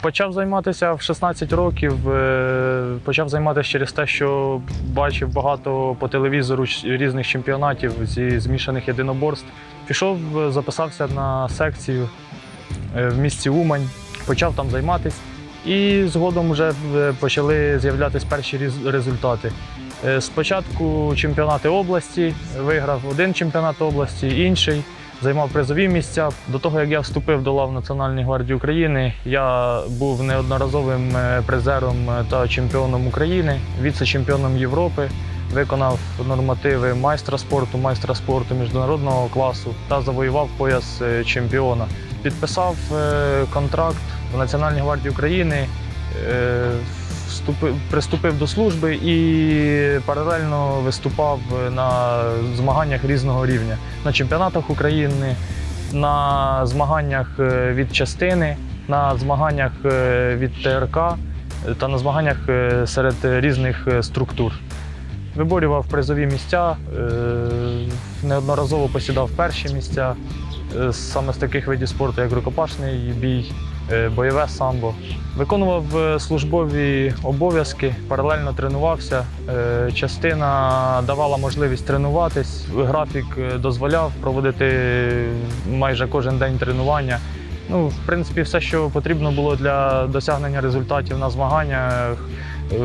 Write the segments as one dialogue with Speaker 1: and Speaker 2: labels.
Speaker 1: Почав займатися в 16 років. е, Почав займатися через те, що бачив багато по телевізору різних чемпіонатів зі змішаних єдиноборств. Пішов, е, записався на секцію е, в місті Умань, почав там займатися. І згодом вже почали з'являтися перші результати. Спочатку чемпіонати області, виграв один чемпіонат області, інший, займав призові місця. До того, як я вступив до лав Національної гвардії України, я був неодноразовим е, призером е, та чемпіоном України, віце-чемпіоном Європи. Виконав нормативи майстра спорту, майстра спорту міжнародного класу та завоював пояс е, чемпіона. Підписав контракт в Національній гвардії України, приступив до служби і паралельно виступав на змаганнях різного рівня на чемпіонатах України, на змаганнях е, від частини, на змаганнях е, від ТРК е, та на змаганнях е, серед різних е, структур. Виборював призові місця, е, неодноразово посідав перші місця е, саме з таких видів спорту, як рукопашний бій, е, бойове самбо. Виконував е, службові обов'язки, паралельно тренувався. Е, Частина давала можливість тренуватись, графік е, дозволяв проводити майже кожен день тренування. Ну, в принципі, все, що потрібно було для досягнення результатів на змаганнях, е,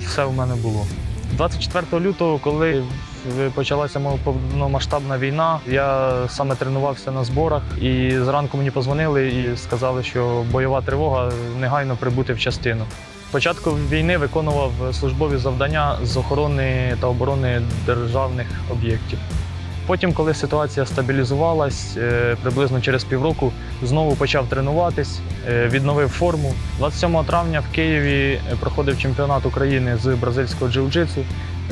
Speaker 1: все в мене було. 24 лютого, коли почалася повномасштабна війна, я саме тренувався на зборах, і зранку мені позвонили і сказали, що бойова тривога негайно прибути в частину. Початку війни виконував службові завдання з охорони та оборони державних об'єктів. Потім, коли ситуація стабілізувалась, е, приблизно через півроку знову почав тренуватись, е, відновив форму. 27 травня в Києві проходив чемпіонат України з бразильського джиу-джитсу.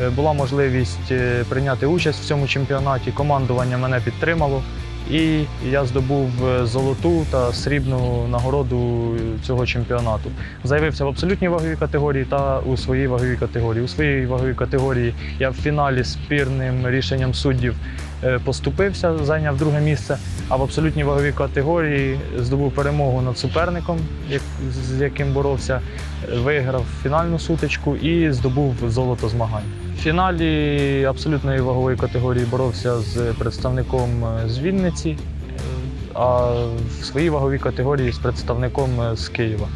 Speaker 1: Е, Була можливість е, прийняти участь в цьому чемпіонаті. Командування мене підтримало, і я здобув е, золоту та срібну нагороду цього чемпіонату. Заявився в абсолютній ваговій категорії та у своїй ваговій категорії. У своїй ваговій категорії я в фіналі спірним рішенням суддів е, поступився, зайняв друге місце. А в абсолютній ваговій категорії здобув перемогу над суперником, з яким боровся, е, виграв фінальну сутичку і здобув золото змагань. Фіналі абсолютної вагової категорії боровся з представником е, з Вінниці, е, а в своїй ваговій категорії з представником е, з Києва.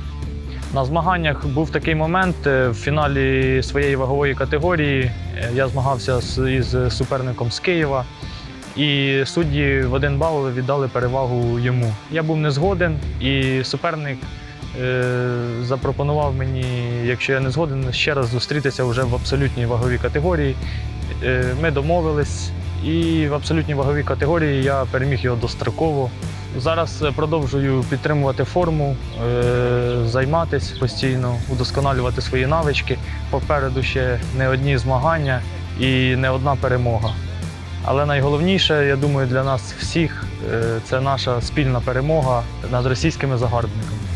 Speaker 1: На змаганнях був такий момент в фіналі своєї вагової категорії. Я змагався з- суперником з Києва. І судді в один бал віддали перевагу йому. Я був не згоден, і суперник запропонував мені, якщо я не згоден, ще раз зустрітися вже в абсолютній ваговій категорії. Е, ми домовились, і в абсолютній ваговій категорії я переміг його достроково. Зараз е, продовжую підтримувати форму, е, займатися постійно, удосконалювати свої навички. Попереду ще не одні змагання і не одна перемога. Але найголовніше, я думаю, для нас всіх е, це наша спільна перемога над російськими загарбниками.